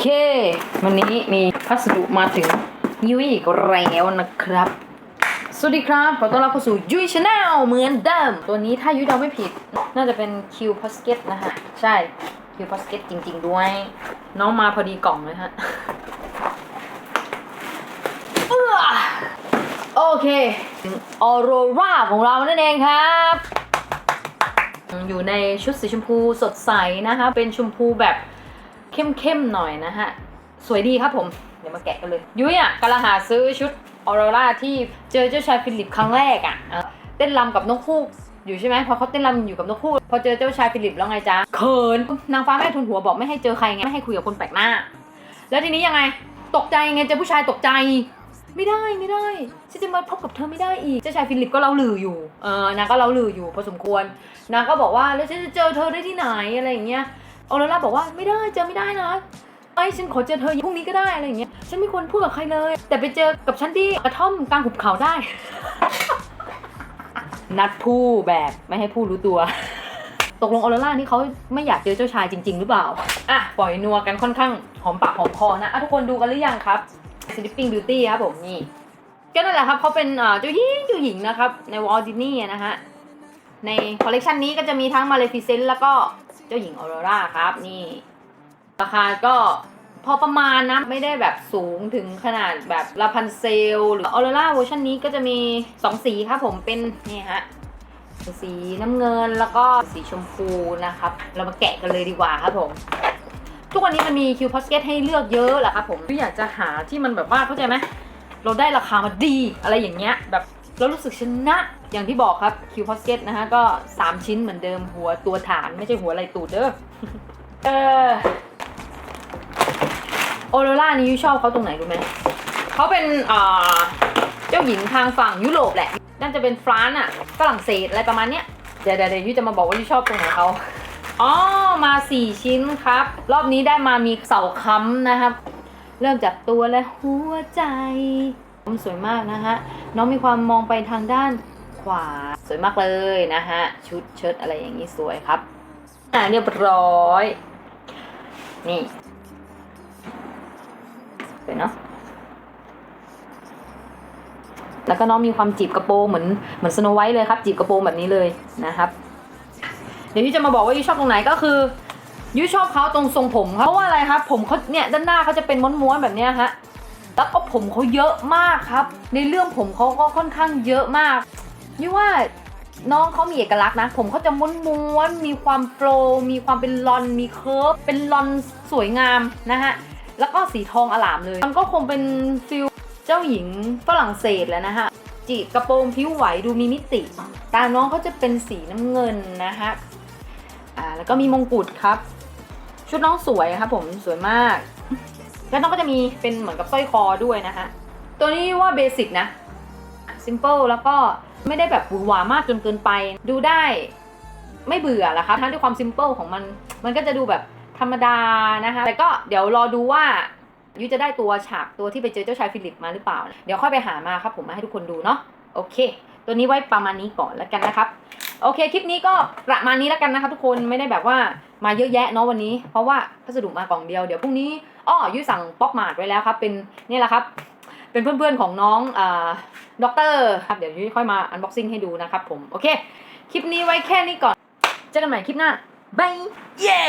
เค วันนี้มีพัสดุมาถึงยุ้ยอีกแล้วนะครับ สวัสดีครับขอต้อนรับเข้าสู่ยุ้ยชาแนลเหมือนเดิม ตัวนี้ถ้ายุ้ยเดาไม่ผิด น่าจะเป็นคิวพอสเก็ตนะฮะ ใช่คิวพอสเก็ตจริง ๆ ด้วย น้องมาพอดีกล่องเลยฮะโอเคออโรราของเรานั่นเองครับอยู่ในชุดสีชมพูสดใสนะคะ เป็นชมพูแบบ เข้มๆหน่อยนะฮะ สวยดีครับผม เดี๋ยวมาแกะกันเลย ยุ้ยอะกำลังหาซื้อชุดออโรราที่เจอเจ้าชายฟิลิปครั้งแรกอะเต้นรำกับนกฮูกอยู่ใช่ไหมพอเขาเต้นรำอยู่กับนกฮูกพอเจอเจ้าชายฟิลิปแล้วไงจ๊ะเขินนางฟ้าแม่ทุนหัวบอกไม่ให้เจอใครไงไม่ให้คุยกับคนแปลกหน้า แล้วทีนี้ยังไงตกใจไงเจอผู้ชายตกใจไม่ได้ไม่ได้ฉันจะมาพบกับเธอไม่ได้อีกเจ้าชายฟิลิปก็เล่าลืออยู่เออนางก็เล่าลืออยู่พอสมควรนางก็บอกว่าแล้วฉันจะเจอเธอได้ที่ไหนอะไรอย่างเงี้ย ออโรราบอกว่าไม่ได้เจอไม่ได้นะไอ้ฉันขอเจอเธอพรุ่งนี้ก็ได้อะไรอย่างเงี้ยฉันไม่ควรพูดกับใครเลย แต่ไปเจอกับฉันที่กระท่อมกลางหุบเขาได้ นัดผู้แบบไม่ให้ผู้รู้ตัว ตกลงออโรรานี่เขาไม่อยากเจอเจ้าชายจริง ๆ หรือเปล่าอะปล่อยนัวกันค่อนข้างหอมปากหอมคอนะอะทุกคนดูกันหรือยังครับ Sleeping Beauty ครับผมนี่ก็นั่นแหละครับเขาเป็นเจ้าหญิงเจ้าหญิงนะครับในวอลดินี่นะฮะในคอลเลกชันนี้ก็จะมีทั้ง Maleficent แล้วก็ เจ้าหญิงออโรราครับนี่ ราคาก็พอประมาณนะ ไม่ได้แบบสูงถึงขนาดแบบลาพันเซล หรือออโรราเวอร์ชันนี้ก็จะมี 2 สีครับผมเป็นนี่ฮะสีน้ำเงินแล้วก็สีชมพูนะครับ เรามาแกะกันเลยดีกว่าครับผม ทุกวันนี้มันมีคิวพอสเกตให้เลือกเยอะแหละครับผมอยากจะหาที่มันแบบว่าเข้าใจไหมเราได้ราคามาดีอะไรอย่างเงี้ยแบบ เรารู้สึกชนะ อย่างที่บอกครับคิวพอสเกตนะฮะก็ 3 ชิ้นเหมือนเดิมหัวตัวฐานไม่ใช่หัวไหลตูดเด้อเออโอโรล่านี้ชอบเขาตรงไหนรู้ไหมเขาเป็นอ่าเจ้าหญิงทางฝั่งยุโรปแหละน่าจะเป็นฟรานซ์อะฝรั่งเศสอะไรประมาณเนี้ยเดี๋ยวเดี๋ยวเดี๋ยวยุ้ยจะมาบอกว่ายุชอบตรงไหนเขาอ๋อมา4ชิ้นครับ รอบนี้ได้มามีเสาค้ำนะครับ เริ่มจากตัวและหัวใจ สวยมากนะฮะน้องมีความมองไปทางด้านขวาสวยมากเลยนะฮะชุดเชิ้ตอะไรอย่างนี้สวยครับอ่าเรียบร้อย นี่สวยเนาะแล้วก็น้องมีความจีบกระโปรงเหมือนเหมือนสโนไวท์เลยครับ จีบกระโปรงแบบนี้เลยนะครับ เดี๋ยวที่จะมาบอกว่ายุ้ยชอบตรงไหนก็คือยุ้ยชอบเขาตรงทรงผมครับเพราะว่าอะไรครับผมเขาเนี่ยด้านหน้าเขาจะเป็นม้วนๆแบบนี้ฮะ แล้วก็ผมเขาเยอะมากครับ ในเรื่องผมเขาก็ค่อนข้างเยอะมากยุ้ยว่าน้องเขามีเอกลักษณ์นะ ผมเขาจะม้วนๆมีความโฟล์มีความเป็นลอน มีเคิร์ฟ เป็นลอนสวยงามนะฮะ แล้วก็สีทองอลามเลย มันก็คงเป็นฟิลเจ้าหญิงฝรั่งเศสแล้วนะฮะ จีบกระโปรงผิวไหวดูมีมิติ ตาน้องเขาจะเป็นสีน้ำเงินนะฮะ อ่า แล้วก็มีมงกุฎครับ ชุดน้องสวยครับผม สวยมาก แล้วน้องก็จะมีเป็นเหมือนกับสร้อยคอด้วยนะฮะตัวนี้ว่าเบสิกนะ ซิมเ l ิลแล้วก็ไม่ได้แบบหวือหวามากจนเกินไป ดูได้ไม่เบื่อละครับทั้งด้วยความซิมเ l ิลของมัน มันก็จะดูแบบธรรมดานะคะแต่ก็เดี๋ยวรอดูว่ายุจะได้ตัวฉากตัวที่ไปเจอเจ้าชายฟิลิปมาหรือเปล่า เดี๋ยวค่อยไปหามาครับผมมาให้ทุกคนดูเนาะโอเค ตัวนี้ไว้ประมาณนี้ก่อนแล้วกันนะครับ โอเคคลิปนี้ก็ประมาณนี้แล้วกันนะคะทุกคนไม่ได้แบบว่ามาเยอะแยะเนาะวันนี้ เพราะว่าพัสดุมากล่องเดียวเดี๋ยวพรุ่งนี้อ้อยุ้ยสั่งป๊อกมาดไว้แล้วครับ เป็นนี่แหละครับ เป็นเพื่อนๆของน้องอ่าด็อกเตอร์ครับเดี๋ยวยุ้ยค่อยมาอันบ็อกซิ่งให้ดูนะครับผมโอเค คลิปนี้ไว้แค่นี้ก่อน เจอกันใหม่คลิปหน้าบายเย้